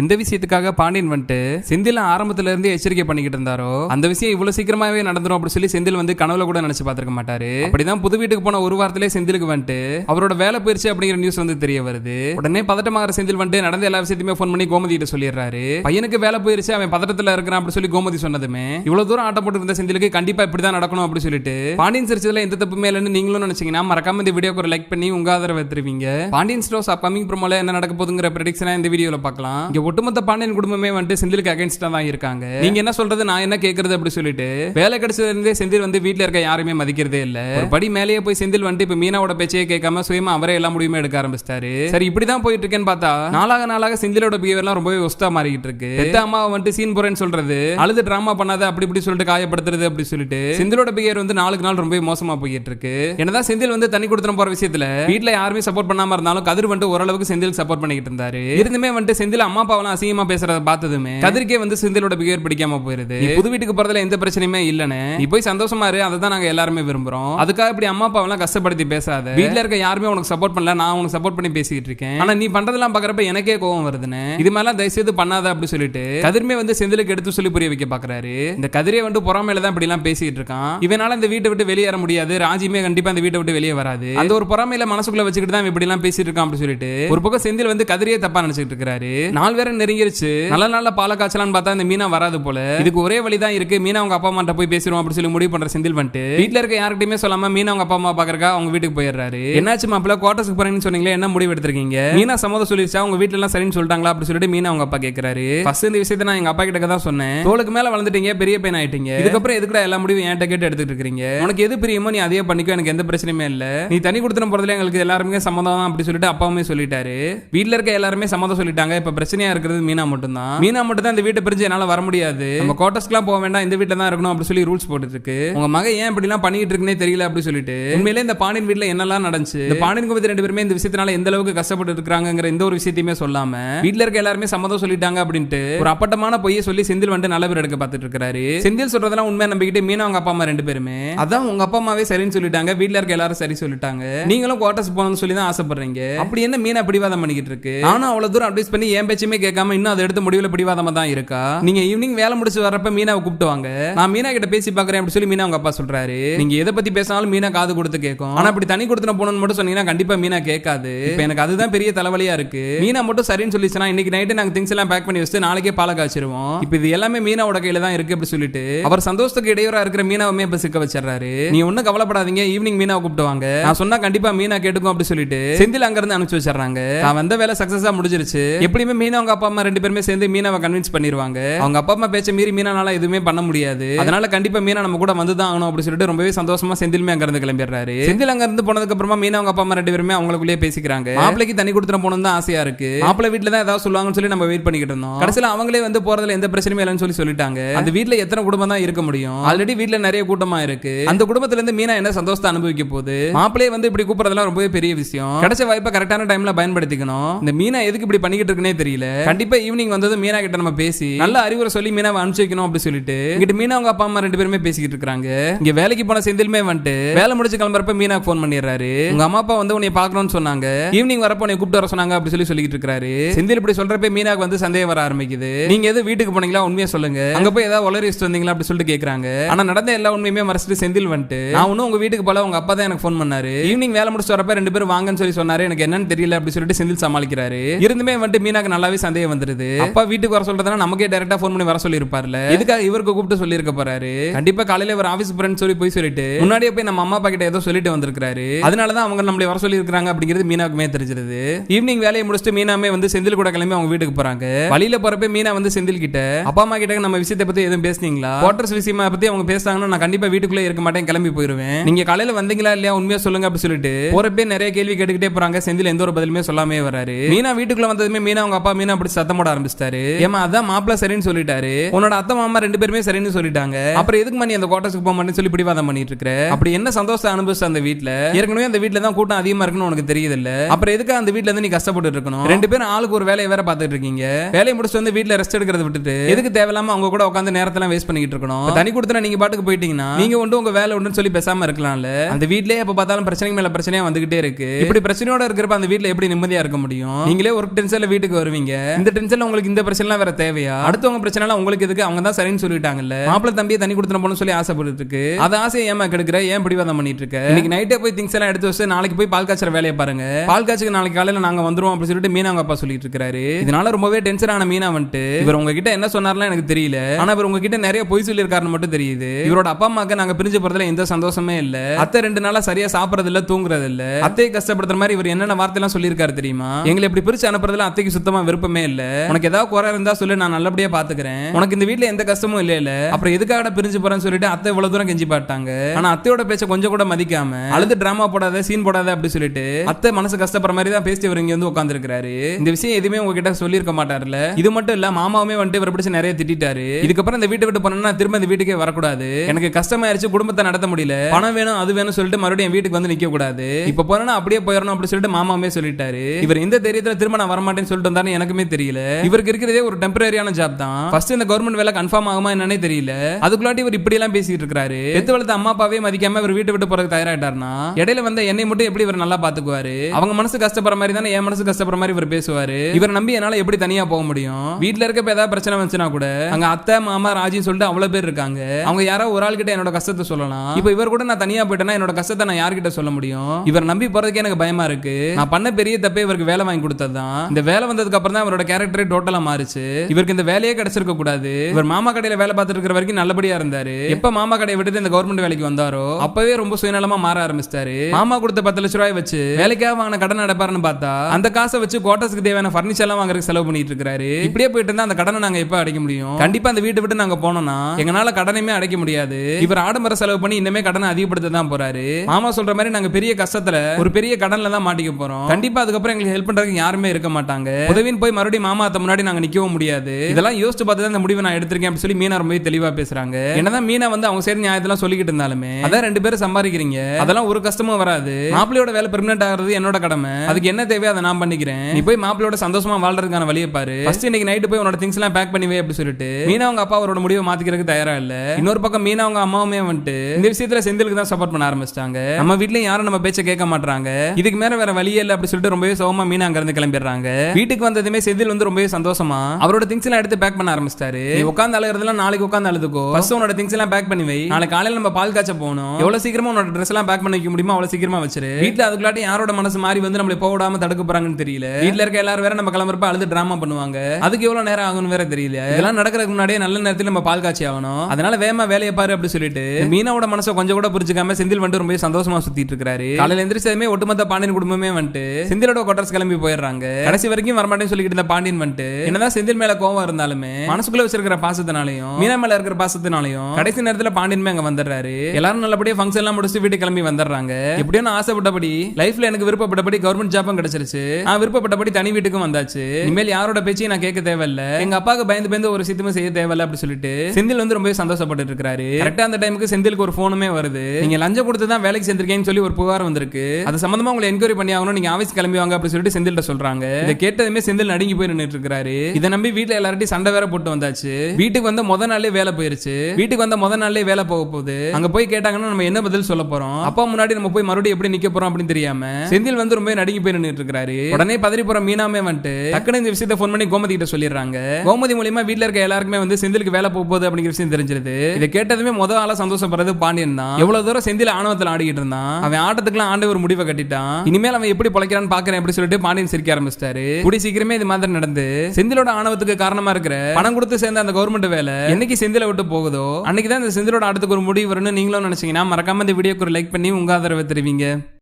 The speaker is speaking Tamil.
எந்த விஷயத்துக்காக பாண்டியன் வந்துட்டு செந்தில் ஆரம்பத்துல இருந்து எச்சரிக்கை பண்ணிக்கிட்டு இருந்தாரோ அந்த விஷயம் இவ்வளவு சீக்கிரமாவே நடந்துரும் அப்படின்னு சொல்லி செந்தில் வந்து கனவுல கூட நினைச்சு பார்த்திருக்க மாட்டாரு. அப்படிதான் புது வீட்டுக்கு போன ஒரு வாரத்திலே செந்திலுக்கு வந்துட்டு அவரோட வேலை போயிருச்சு அப்படிங்கிற நியூஸ் வந்து தெரிய வருது. உடனே பதட்டமாகிற செந்தில் வந்துட்டு நடந்த எல்லா விஷயத்தையுமே ஃபோன் பண்ணி கோமதி கிட்ட சொல்லிடுறாரு. பையனுக்கு வேலை போயிருச்சு அவன் பதட்டத்துல இருக்கிறான் அப்படி சொல்லி கோமதி சொன்னதுமே இவ்வளவு தூரம் ஆட்டம் போட்டு இருந்த செந்திலுக்கு கண்டிப்பா இப்படிதான் நடக்கணும் அப்படின்னு சொல்லிட்டு பாண்டியன் சிரிச்சதுல எந்த தப்புமே இல்லைன்னு நீங்களும் நினைச்சீங்கன்னா மறக்காம இந்த வீடியோக்கு ஒரு லைக் பண்ணி உங்க ஆதரவை தருவீங்க. பாண்டியன் ஸ்டோர்ஸ் அப்கமிங் ப்ரோமோல என்ன நடக்க போதுங்கிற ப்ரெடிக்ஷனா இந்த வீடியோல பார்க்கலாம். இங்க ஒட்டுமொத்த பாண்டியன் குடும்பமே வந்துட்டு செந்திலுக்கு அகைன்ஸ்டா தான் இருக்காங்க. நீங்க என்ன சொல்றது? நான் என்ன கேக்குறது அப்படி சொல்லிட்டு வேலை கிடைச்சதுல இருந்தே செந்தில் வந்து வீட்டுல இருக்க யாருமே மதிக்கிறதே இல்ல. ஒரு படி மேலேயே போய் செந்தில் வந்துட்டு இப்ப மீனாவோட பேச்சையே கேட்காம சுயமா அவரே எல்லா முடிவுமே எடுக்க ஆரம்பிச்சிட்டாரு. சரி இப்படிதான் போயிட்டு இருக்கேன்னு பார்த்தா நாளாக நாளாக செந்திலோட பிஹேவியர்லாம் ரொம்பவே ஒஸ்தா மாறிக்கிட்டு இருக்கு. பெத்த அம்மாவை வந்துட்டு சீன் போறேன்னு சொல்றது அழுது டிராமா பண்ணாத அப்படி இப்படி சொல்லிட்டு காயப்படுத்துறது அப்படி சொல்லிட்டு செந்திலோட பிஹேவியர் வந்து நாளுக்கு நாள் ரொம்பவே மோசமா போயிட்டு இருக்கு. என்னதான் செந்தில் வந்து தண்ணி கொடுத்துற போற விஷயத்துல வீட்டுல யாருமே சப்போர்ட் பண்ணாம இருந்தாலும் கதிர் வந்துட்டு ஓரளவுக்கு செந்தில் சப்போர்ட் பண்ணிக்கிட்டு இருந்தாரு. இருந்துமே வந்துட்டு செந்தில் அம்மா பாப்பாவெல்லாம் அசிங்கமா பேசுறத பார்த்ததுமே கதிர்க்கே வந்து செந்திலோட பிஹேவியர் பிடிக்காம போயிருது. புது வீட்டுக்கு போறதுல எந்த பிரச்சனையுமே இல்லன்னு நீ போய் சந்தோஷமா இரு அதை தான் நாங்க எல்லாருமே விரும்புறோம். அதுக்காக இப்படி அம்மா அப்பாவெல்லாம் கஷ்டப்படுத்தி பேசாத. வீட்டுல இருக்க யாருமே உனக்கு சப்போர்ட் பண்ணல நான் உனக்கு சப்போர்ட் பண்ணி பேசிக்கிட்டு இருக்கேன். ஆனா நீ பண்றதெல்லாம் பாக்குறப்ப எனக்கே கோவம் வருதுன்னு இது மாதிரிலாம் தயவுசெய்து பண்ணாத அப்படின்னு சொல்லிட்டு கதிர்மே வந்து செந்திலுக்கு எடுத்து சொல்லி புரிய வைக்க பாக்குறாரு. இந்த கதிரே வந்து பொறாமையில தான் இப்படி எல்லாம் பேசிட்டு இருக்கான். இவனால இந்த வீட்டை விட்டு வெளியேற முடியாது. ராஜியுமே கண்டிப்பா அந்த வீட்டை விட்டு வெளியே வராது. அந்த ஒரு பொறாமையில மனசுக்குள்ள வச்சுக்கிட்டு தான் இப்படி எல்லாம் பேசிட்டு இருக்கான் அப்படின்னு சொல்லிட்டு ஒரு பக்கம் செந்தில் வந்து கதிரியே தப்பா நினைச்சிட்டு இருக்காரு நாலு பேரை நெருங்கிருச்சு. நல்ல நல்ல பால காய்ச்சலான்னு பார்த்தா இந்த மீனா வராது போல. இதுக்கு ஒரே வழி தான் இருக்கு. மீனா அவங்க அப்பா அம்மா போய் பேசிடுவோம் அப்படி சொல்லி முடிவு பண்ற செந்தில் வந்துட்டு. வீட்ல இருக்க யார்கிட்டயுமே சொல்லாம மீனா அவங்க அப்பா அம்மா பாக்குறக்கா அவங்க வீட்டுக்கு போயிடுறாரு. என்னாச்சு மாப்பிள்ள? குவார்டர்ஸ்க்கு போறீங்கன்னு சொன்னீங்களே என்ன முடிவு எடுத்திருக்கீங்க? மீனா சம்மதம் சொல்லிருச்சா? உங்க வீட்ல எல்லாம் சரின்னு சொல்லிட்டாங்களா அப்படி சொல்லிட்டு மீனா அவங்க அப்பா கேக்குறாரு. ஃபர்ஸ்ட் இந்த விஷயத்தை நான் எங்க அப்பா கிட்ட தான் சொன்னேன். தோளுக்கு மேல வளர்ந்துட்டீங்க பெரிய பையன் ஆயிட்டீங்க. இதுக்கப்புறம் எதுக்குடா எல்லா முடிவும் என்கிட்ட கேட்டு எடுத்துட்டு இருக்கீங்க? உனக்கு எது பிரியமோ நீ அதே பண்ணிக்கோ எனக்கு எந்த பிரச்சனையுமே இல்ல. நீ தனி கொடுத்துன போறதுல எங்களுக்கு எல்லாருமே சம்மதம் தான் அப்படி சொல்லிட்டு அப்பாவுமே சொல்லிட்டாரு. வீட்ல இருக்க எல்லாருமே சம்மதம் சொல்லிட்டாங்க. இப்ப பிரச்சனையா இருக்கிறது மீனா மட்டும் தான் மீனா மட்டும் தான் இந்த வீட்டை பிரிஞ்சு என்னால வர முடியாது. நம்ம குவார்டர்ஸ்க்குலாம் போக வேண்டாம் இந்த வீட்டில் தான் இருக்கணும் அப்படி சொல்லி ரூல்ஸ் போட்டுருக்கு உங்க மகன் ஏன் இப்படி எல்லாம் பண்ணிட்டு இருக்குன்னே தெரியல அப்படி சொல்லிட்டு. உண்மையிலே இந்த பாண்டியன் வீட்ல என்னெல்லாம் நடந்துச்சு? இந்த பாண்டியன் கோபி ரெண்டு பேருமே இந்த விஷயத்தினால எந்த அளவுக்கு கஷ்டப்பட்டு இருக்காங்கிற எந்த ஒரு விஷயத்தையுமே சொல்லாம வீட்ல இருக்க எல்லாருமே சம்மதம் சொல்லிட்டாங்க அப்படின்ட்டு ஒரு அப்பட்டமான பொய்யை சொல்லி செந்தில் வந்துட்டு நல்ல பேர் எடுக்க பார்த்துட்டு இருக்காரு செந்தில் சொல்றதெல்லாம் உண்மை நம்பிக்கிட்டு மீனா அவங்க அப்பா அம்மா ரெண்டு பேருமே. அதான் உங்க அப்பா அம்மாவே சரின்னு சொல்லிட்டாங்க வீட்டுல இருக்க எல்லாரும் சரி சொல்லிட்டாங்க. நீங்களும் குவார்டர்ஸ் போகணும்னு சொல்லி தான் ஆசைப்படுறீங்க. அப்படி என்ன மீனா பிடிவாதம் பண்ணிக்கிட்டு இருக்கு? ஆனா அவ்வளவு தூரம் அட்வைஸ் பண்ணி என் பேச்சுமே கேட்காம இன்னும் அதை எடுத்து முடிவில் பிடிவாதமா தான் இருக்கா? நீங்க ஈவினிங் வேலை முடிச்சு வரப்ப மீனாவை கூப்பிட்டு வாங்க. நான் மீனா கிட்ட பேசி பாக்குறேன் சொல்லி மீனா அவங்க அப்பா சொல்றாரு. நீங்க எதை பத்தி பேசினாலும் மீனா காது கொடுத்து கேட்கும். ஆனா அப்படி தனி கொடுத்துன போகணும்னு மட்டும் சொன்னீங்கன்னா கண்டிப்பா மீனா கேட்காது. எனக்கு அதுதான் பெரிய தலைவலியா இருக்கு. மீனா மட்டும் சரின்னு சொல்லிச்சுன்னா இன்னைக்கு நைட்டு நாங்க திங்ஸ் எல்லாம் பேக் பண்ணி வச்சுட்டு நாளைக்கே பாலை காய்ச்சிருவோம். இப்போ இது எல்லாமே மீனாவோட கையில தான் இருக்கு அப்படி சொல்லிட்டு அவர் சந்தோஷத்துக்கு இடையூறா இருக்கிற மீனாவுமே இப்ப சிக்க வச்சிடறாரு. நீ ஒன்னும் கவலைப்படாதீங்க ஈவினிங் மீனா கூப்பிட்டு வாங்க. நான் சொன்னா கண்டிப்பா மீனா கேட்டுக்கும் அப்படி சொல்லிட்டு செந்தில் அங்க இருந்து அனுப்பிச்சு வச்சிடறாங்க. நான் வந்த வேலை சக்சஸா முடிஞ்சிருச்சு. எப்படியுமே மீனா அவங்க அப்பா அம்மா ரெண்டு பேருமே சேர்ந்து மீனாவை கன்வின்ஸ் பண்ணிருவாங்க. அவங்க அப்பா அம்மா பேச்ச மீறி மீனானால எதுவுமே பண்ண முடியாது. அதனால கண்டிப்பா மீனா நம்ம கூட வந்து தான் ஆகணும் அப்படின்னு சொல்லிட்டு ரொம்பவே சந்தோஷமா செந்திலுமே அங்க இருந்து கிளம்பிடுறாரு. செந்தில் அங்க இருந்து போனதுக்கு அப்புறமா மீனா அவங்க அப்பா அம்மா ரெண்டு பேருமே அவங்களுக்குள்ளேயே பேசிக்கிறாங்க. மாப்பிளைக்கு தண்ணி கொடுத்துட போனோம் தான் ஆசையா இருக்கு. மாப்பிள்ளை வீட்டுல தான் ஏதாவது சொல்லுவாங்கன்னு சொல்லி நம்ம வெயிட் பண்ணிக்கிட்டு இருந்தோம். கடைசியில அவங்களே வந்து போறதுல எந்த பிரச்சனையும் இல்லைன்னு சொல்லி சொல்லிட்டாங்க. அந்த வீட்டுல எத்தனை குடும்பம் தான் இருக்க முடியும்? ஆல்ரெடி வீட்டுல நிறைய கூட்டமா இருக்கு. அந்த குடும்பத்துல இருந்து மீனா என்ன சந்தோஷத்தை அனுபவிக்க போகுது? மாப்பிளையே வந்து இப்படி கூப்பிடுறதுலாம் ரொம்பவே பெரிய விஷயம். கிடைச்ச வாய்ப்பை கரெக்டான டைம்ல பயன்படுத்திக்கணும். இந்த மீனா எதுக்கு இப்படி பண்ணிக்கிட்டு இருக்குன்னே தெரியல. கண்டிப்பா ஈவினிங் வந்தது மீனா கிட்ட நம்ம பேசி நல்ல அறிவுரை சொல்லி மீனாவை அனுப்பிச்சு வைக்கணும் அப்படி சொல்லிட்டு இங்கிட்டு மீனா அவங்க அப்பா அம்மா ரெண்டு பேருமே பேசிக்கிட்டு இருக்காங்க இங்க வேலைக்கு போன செந்திலுமே வந்துட்டு வேலை முடிச்சு கிளம்புறப்ப மீனா போன் பண்ணிடுறாரு. உங்க அம்மா அப்பா வந்து உன்னை பாக்கணும்னு சொன்னாங்க. ஈவினிங் வரப்போ உன்னை கூப்பிட்டு வர சொன்னாங்க அப்படி சொல்லி சொல்லிட்டு இருக்காரு செந்தில் இப்படி சொல்றப்ப மீனாக்கு வந்து சந்தேகம் வர ஆரம்பிக்குது. நீங்க எது வீட்டுக்கு போனீங்களா? உண்மையா சொல்லுங்க. அங்க போய் ஏதாவது உளறி வச்சுட்டு வந்தீங்களா? அப்படி சொல்லிட்டு கேக்குறாங்க. ஆனா நடந்த எல்லா உண்மையுமே மறைச்சிட்டு செந்தில் வந்துட்டு நான் ஒன்னும் உங்க வீட்டுக்கு போல உங்க அப்பா தான் எனக்கு ஃபோன் பண்ணாரு. ஈவினிங் வேலை முடிச்சு வரப்ப ரெண்டு பேரும் வாங்கன்னு சொல்லி சொன்னாரு. எனக்கு என்னன்னு தெரியல அப்படி சொல்லிட்டு செந்தில் சமாளிக்கிறாரு. இருந்துமே வந்துட்டு மீனாக்கு நல்லாவே சந்தேகம் வந்துருது. அப்பா வீட்டுக்கு வர சொல்றதுனா நமக்கே டைரக்டா ஃபோன் பண்ணி வர சொல்லியிருப்பார்ல இதுக்காக இவருக்கு கூப்பிட்டு சொல்லியிருக்க போறாரு? கண்டிப்பா காலையில ஒரு ஆபீஸ் போறேன்னு சொல்லி போய் சொல்லிட்டு முன்னாடியே போய் நம்ம அம்மா அப்பா கிட்ட ஏதோ சொல்லிட்டு வந்திருக்காரு அதனாலதான் அவங்க நம்மளை வர சொல்லி இருக்காங்க அப்படிங்கிறது மீனாவுக்குமே தெரிஞ்சிருது. ஈவினிங் வேலையை முடிச்சுட்டு மீனாமே வந்து செந்தில் கூட கிளம்பி அவங்க வீட்டுக்கு போறாங்க. வழியில போறப்ப மீனா வந்து செந்தில் கிட்ட அப்பா அம்மா கிட்ட நம்ம விஷயத்தை பத்தி எதுவும் பேசுனீங்களா? குவார்டர்ஸ் விஷயமா பத்தி அவங்க பேசுறாங்கன்னா நான் கண்டிப்பா வீட்டுக்குள்ளே இருக்க மாட்டேன் கிளம்பி போயிருவேன். நீங்க காலையில வந்தீங்களா இல்லையா? உண்மையா சொல்லுங்க அப்படி சொல்லிட்டு. போறப்பே நிறைய கேள்வி கேட்டுக்கிட்டே போறாங்க. செந்தில் எந்த ஒரு பதிலுமே சொல்லாமே வராரு மீனா வீட்டுக்குள்ள வந்ததுமே மீனா அவங்க அப்பா மீனா அப்படி சத்தம் போட ஆரம்பிச்சிட்டாரு. ஏமா அதான் மாப்பிள்ள சரின்னு சொல்லிட்டாரு. உன்னோட அத்தை மாமா ரெண்டு பேருமே சரின்னு சொல்லிட்டாங்க. அப்புறம் எதுக்கு மணி அந்த குவார்டர்ஸ்க்கு போக மாட்டேன்னு சொல்லி பிடிவாதம் பண்ணிட்டு இருக்கிற அப்படி என்ன சந்தோஷம் அனுபவிச்சு அந்த வீட்ல? ஏற்கனவே அந்த வீட்ல தான் கூட்டம் அதிகமா இருக்குன்னு உனக்கு தெரியுது இல்ல அப்புறம் எதுக்கு அந்த வீட்டுல இருந்து நீ கஷ்டப்பட்டு இருக்கணும்? ரெண்டு பேரும் ஆளுக்கு ஒரு வேலையை வேற பாத்துட்டு இருக்கீங்க. வேலையை முடிச்சு வந்து வீட்ல ரெஸ்ட் எடுக்கிறத விட்டுட்டு எதுக்கு தேவையில்லாம அவங்க கூட உட்காந்து நேரத்தெல்லாம் வேஸ்ட் பண்ணிட்டு இருக்கணும்? தனி கொடுத்தா நீங்க பாட்டுக்கு போயிட்டீங்கன்னா நீங்க உண்டு உங்க வேலை ஒன்றுன்னு சொல்லி பேசாம இருக்கலாம்ல? அந்த வீட்லயே எப்ப பார்த்தாலும் பிரச்சனைக்கு மேல பிரச்சனையா வந்துகிட்டே இருக்கு. இப்படி பிரச்சனையோட இருக்கிறப்ப அந்த வீட்ல எப்படி நிம்மதியா இருக்க முடியும்? நீங்களே ஒர்க் டென்ஷன்ல வீட்டுக்கு வருவீங்க. இந்த டென்ஷன்ல உங்களுக்கு இந்த பிரச்சனை வேற தேவையா? அடுத்தவங்க பிரச்சனை உங்களுக்கு எதுக்கு? அவங்க தான் சரின்னு சொல்லிட்டாங்கல்ல? மாப்பிள்ள தம்பியை தண்ணி கொடுத்துன போன சொல்லி ஆசைப்பட்டு இருக்கு அதை ஆசையை ஏமா கெடுக்கிற? ஏன் பிடிவாதம் பண்ணிட்டு இருக்க இன்னைக்கு நைட்டே போய் திங்ஸ் எல்லாம் எடுத்து வச்சு நாளைக்கு போய் பால் காய்ச்சற வேலையை பாருங்க. பால் காய்ச்சுக்கு நாளைக்கு காலையில நாங்க வந்துருவோம் அப்படின்னு சொல்லிட்டு மீனா அவங்க அப்பா சொல்லிட்டு இருக்காரு. இதனால ரொம்பவே டென்ஷன் ஆன மீனா வந்துட்டு இவர் உங்ககிட்ட என்ன சொன்னார்லாம் எனக்கு தெரியல. ஆனா இவர் உங்ககிட்ட நிறைய பொய் சொல்லியிருக்காருன்னு மட்டும் தெரியுது. இவரோட அப்பா அம்மாக்கு நாங்க பிரிஞ்சு போறதுல எந்த சந்தோஷமே இல்ல. அத்தை ரெண்டு நாளா சரியா சாப்பிடறது இல்ல தூங்குறது இல்ல அத்தையை கஷ்டப்படுத்துற மாதிரி இவர் என்னென்ன வார்த்தை எல்லாம் சொல்லியிருக்காரு தெரியுமா? எங்களை இப்படி பிரிச்சு அனுப்புறதுல அத்தைக்கு சுத்தமா விருப்பம் இல்ல. உனக்கு ஏதாவது குறை இருந்தா சொல்லு நான் நல்லபடியா பாத்துக்கிறேன். உனக்கு இந்த வீட்ல எந்த கஷ்டமும் இல்ல இல்ல அப்புறம் எதுக்காக பிரிஞ்சு போறேன்னு சொல்லிட்டு அத்தை இவ்வளவு தூரம் கெஞ்சி பாட்டாங்க. ஆனா அத்தையோட பேச்ச கொஞ்சம் கூட மதிக்காம அழுது டிராமா போடாத சீன் போடாத அப்படி சொல்லிட்டு அத்தை மனசு கஷ்டப்படுற மாதிரி தான் பேசி இவர் இங்க வந்து உட்காந்துருக்காரு இந்த விஷயம் எதுவுமே உங்ககிட்ட சொல்லியிருக்க மாட்டாருல இது மட்டும் இல்ல மாமாவுமே வந்துட்டு இவரை பிடிச்சி நிறைய திட்டிட்டாரு. இதுக்கப்புறம் இந்த வீட்டை விட்டு போனா திரும்ப இந்த வீட்டுக்கே வரக்கூடாது. எனக்கு கஷ்டமாயிருச்சு குடும்பத்தை நடத்த முடியல. பணம் வேணும் அது வேணும் சொல்லிட்டு மறுபடியும் என் வீட்டுக்கு வந்து நிக்க கூடாது. இப்ப போனா அப்படியே போயிடணும் அப்படி சொல்லிட்டு மாமாவே சொல்லிட்டாரு. இவர் இந்த தைரியத்துல திரும்ப நான் வரமாட்டேன்னு சொல்லிட்டு வந்தாரு எனக்குமே தெரியல. இவருக்கு இருக்கிறதே ஒரு டெம்பரரியான ஜாப் தான். ஃபர்ஸ்ட் இந்த கவர்மெண்ட் வேலை கன்ஃபார்ம் ஆகுமா என்னன்னே தெரியல. அதுக்குள்ளாட்டி இவர் இப்படி எல்லாம் பேசிட்டு இருக்காரு எத்து வளர்த்த அம்மா அப்பாவே மதிக்காம இவர் வீட்டை விட்டு போறதுக்கு தயாராயிட்டாருனா இடையில வந்த என்னை மட்டும் எப்படி இவர் நல்லா பாத்துக்குவாரு? அவங்க மனசு கஷ்டப்படுற மாதிரி தானே என் மனசு கஷ்டப்படுற மாதிரி இவர் பேசுவாரு? இவர் நம்பி என்னால எப்படி தனியா போக முடியும்? வீட்டுல இருக்க ஏதாவது பிரச்சனை வந்துச்சுன்னா கூட அங்க அத்தை மாமா ராஜி சொல்லிட்டு அவ்வளவு பேர் இருக்காங்க. அவங்க யாரோ ஒரு ஆள் கிட்ட என்னோட கஷ்டத்தை சொல்லலாம். இப்போ இவர் கூட நான் தனியா போயிட்டேன்னா என்னோட கஷ்டத்தை நான் யார்கிட்ட சொல்ல முடியும்? இவர் நம்பி போறதுக்கே எனக்கு பயமா இருக்கு. நான் பண்ண பெரிய தப்பே இவருக்கு வேலை வாங்கி கொடுத்தது தான் இந்த வேலை வந்ததுக்கு அப்புறம் தான் அவரோட கேரக்டரே டோட்டலா மாறிச்சு. இவருக்கு இந்த வேலையே கிடைச்சிருக்க கூடாது. இவர் மாமா கடையில வேலை பார்த்துட்டு இருக்கிற வரைக்கும் நல்லபடியா இருந்தாரு. எப்ப மாமா கடையை விட்டுட்டு இந்த கவர்மெண்ட் வேலைக்கு வந்தாரோ அப்பவே ரொம்ப சுயநலமா மாற ஆரம்பிச்சிட்டாரு. மாமா கொடுத்த பத்து லட்ச ரூபாய் வச்சு வேலைக்காக வாங்கின கடன் அடைப்பாருன்னு பார்த்தா அந்த காசை வச்சு குவார்டர்ஸ்க்கு தேவையான ஃபர்னிச்சர் எல்லாம் வாங்குறதுக்கு செலவு பண்ணிட்டு இருக்காரு இப்படியே போயிட்டு இருந்தா அந்த கடனை நாங்க எப்ப அடைக்க முடியும்? கண்டிப்பா அந்த வீட்டை விட்டு நாங்க போனோம்னா எங்களால கடனையுமே அடைக்க முடியாது. இவர் ஆடம்பர செலவு பண்ணி இன்னமே கடனை அதிகப்படுத்த தான் போறாரு. மாமா சொல்ற மாதிரி நாங்க பெரிய கஷ்டத்துல ஒரு பெரிய கடன்ல தான் மாட்டிக்க போறோம். கண்டிப்பா அதுக்கப்புறம் எங்களுக்கு ஹெல்ப் பண்றதுக்கு யாருமே இருக்க மாட்டாங்க. உதவின்னு போய் மறுபடியும் மாமா முன்னாடி நாங்க நிக்கவும் முடியாது. இதெல்லாம் யோசிச்சு பார்த்து தான் இந்த முடிவை நான் எடுத்திருக்கேன் அப்படின்னு சொல்லி மீனா ரொம்ப தெளிவா பேசுறாங்க. என்னதான் மீனா வந்து அவங்க சைடு நியாயத்தெல்லாம் சொல்லிக்கிட்டு இருந்தாலுமே அதான் ரெண்டு பேரும் சம்பாதிக்கிறீங்க. அதெல்லாம் ஒரு கஷ்டமும் வராது. மாப்பிள்ளையோட வேலை பெர்மனெண்ட் ஆகிறது என்னோட கடமை. அதுக்கு என்ன தேவையோ அதை நான் பண்ணிக்கிறேன். நீ போய் மாப்பிள்ளையோட சந்தோஷமா வாழ்றதுக்கான வழியை பாரு. ஃபர்ஸ்ட் இன்னைக்கு நைட்டு போய் உன்னோட திங்ஸ் எல்லாம் பேக் பண்ணி அப்படி சொல்லிட்டு மீனா அவங்க அப்பா அவரோட முடிவை மாத்திக்கிறதுக்கு தயாரா இல்ல. இன்னொரு பக்கம் மீனா அவங்க அம்மாவுமே வந்துட்டு இந்த விஷயத்துல செந்திலுக்கு தான் சப்போர்ட் பண்ண ஆரம்பிச்சிட்டாங்க. நம்ம வீட்லயும் யாரும் நம்ம பேச்ச கேட்க மாட்டாங்க இதுக்கு மேல வேற வழியே இல்ல அப்படி சொல்லிட்டு ரொம்பவே சோகமா மீனா அங்க இருந்து கிளம்பிடுறாங்க. வீட்டுக்கு வந்ததுமே செந்தில் வந்து ரொம்பவே சந்தோஷமா? அவரோட திங்ஸ் எல்லாம் எடுத்து பேக் பண்ண ஆரம்பிச்சிட்டாரு. நீ உட்காந்து அழுகிறதுலாம் நாளைக்கு உட்காந்து அழுதுக்கோ. ஃபர்ஸ்ட் உன்னோட திங்ஸ் எல்லாம் பேக் பண்ணி வை. நாளைக்கு காலையில நம்ம பால் காய்ச்ச போகணும். எவ்வளவு சீக்கிரமா உன்னோட ட்ரெஸ் எல்லாம் பேக் பண்ணி வைக்க முடியுமோ அவ்வளவு சீக்கிரமா வச்சிரு. வீட்டுல அதுக்குள்ளாட்டி யாரோட மனசு மாறி வந்து நம்மள போக விடாம தடுக்க போறாங்கன்னு தெரியல. வீட்ல இருக்க எல்லாரும் வேற நம்ம கிளம்புறப்ப அழுது டிராமா பண்ணுவாங்க. அதுக்கு எவ்வளவு நேரம் ஆகும்னு வேற தெரியல. இதெல்லாம் நடக்கிறதுக்கு முன்னாடியே நல்ல நேரத்தில் நம்ம பால் காய்ச்சி ஆகணும். அதனால வேகமா வேலையை பாரு அப்படி சொல்லிட்டு மீனாவோட மனசை கொஞ்சம் கூட புரிஞ்சுக்காம செந்தில் வந்துட்டு ரொம்ப சந்தோஷமா சுத்திட்டு இருக்காரு. காலையில எந்திரிச்சதுமே ஒட்டுமொத்த பாண்டியன் குடும்பமே வந்துட்டு செந்திலோட கொட்டர்ஸ் கிளம்பி போயிடுறாங்க. கடைசி வரைக்கும் வரமாட்டேன்னு இருந்த பாண்டியன் வந்துட்டு என்னதான் செந்தில் மேல கோவம் இருந்தாலுமே மனசுக்குள்ள வச்சிருக்கிற பாசத்தினாலையும் மீனா மேல இருக்கிற பாசத்தினாலையும் கடைசி நேரத்துல பாண்டியன் அங்க வந்துடுறாரு. எல்லாரும் நல்லபடியா ஃபங்க்ஷன் எல்லாம் முடிச்சு வீட்டு கிளம்பி வந்துடுறாங்க. எப்படியோ நான் ஆசைப்பட்டபடி லைஃப்ல எனக்கு விருப்பப்பட்டபடி கவர்மெண்ட் ஜாப்பும் கிடைச்சிருச்சு. நான் விருப்பப்பட்டபடி தனி வீட்டுக்கும் வந்தாச்சு. இனிமேல் யாரோட பேச்சையும் நான் கேட்க தேவையில்ல. எங்க அப்பாவுக்கு பயந்து பயந்து ஒரு சித்தமும் செய்ய தேவையில்ல அப்படின்னு சொல்லிட்டு செந்தில் வந்து ரொம்பவே சந்தோஷப்பட்டு இருக்காரு கரெக்டா அந்த டைமுக்கு செந்திலுக்கு ஒரு போனுமே வருது. நீங்க லஞ்சம் கொடுத்து தான் வேலைக்கு சேர்ந்திருக்கேன்னு சொல்லி ஒரு புகார் வந்திருக்கு. அது சம்பந்தமா உங்களை என்கொயரி பண்ணி ஆகணும். நீங்க ஆஃபீஸ் கிளம்பி வாங்க அப்படின்னு சொல்லிட்டு செந்தில்கிட்ட சொல்றாங்க. இதை கேட்டதுமே செந்தில் நடுங்கி போய் நின்றுட்டு இருக்காரு இதை நம்பி வீட்டுல எல்லார்ட்டையும் சண்டை வேற போட்டு வந்தாச்சு. வீட்டுக்கு வந்த முத நாளே வேலை போயிருச்சு. வீட்டுக்கு வந்த முத நாளே வேலை போக போகுது. அங்க போய் கேட்டாங்கன்னா நம்ம என்ன பதில் சொல்ல போறோம்? அப்பா முன்னாடி நம்ம போய் மறுபடியும் எப்படி நிக்க போறோம் அப்படின்னு தெரியாம செந்தில் வந்து ரொம்ப நடுங்கி போய் நின்னுட்டு இருக்காரு உடனே பதறி போற மீனாமே வந்துட்டு டக்குனு இந்த விஷயத்தை ஃபோன் பண்ணி கோமதி கிட்ட சொல்லிடுறாங்க. கோமதி மூலியமா வீட்டுல இருக்க எல்லாருக்குமே வந்து செந்திலுக்கு வேலை போக போகுது அப்படிங்கிற விஷயம் தெரிஞ்சிருது. இதை கேட்டதுமே முத ஆளா சந்தோஷப்படுறது பாண்டியன் தான். எவ்வளவு தூரம் செந்தில் ஆணவத்தில் ஆடிக்கிட்டு இருந்தான். அவன் ஆட்டத்துக்குலாம் ஆண்டு ஒரு முடிவை கட்டிட்டான். இனிமேல் அவன் எப்படி பிழைக்கிறான்னு பாக்குறேன் அப்படின்னு சொல்லிட்டு பாண்டியன் சிரிக்க ஆரம்பிச்சிட்டாரு. கூடி சீக்கிரமே இது மாதிரி நடந்து செந்திலோட ஆணவத்துக்கு காரணமா இருக்கிற பணம் கொடுத்து சேர்ந்த அந்த கவர்மெண்ட் வேலை என்னைக்கு செந்தில விட்டு போகுதோ அன்னைக்கு தான் இந்த செந்திலோட ஆட்டத்துக்கு ஒரு முடிவு வரும்னு நீங்களும் நினைச்சீங்கன்னா மறக்காம இந்த வீடியோக்கு ஒரு லைக் பண்ணி உங்க ஆதரவை தெரிவிங்க.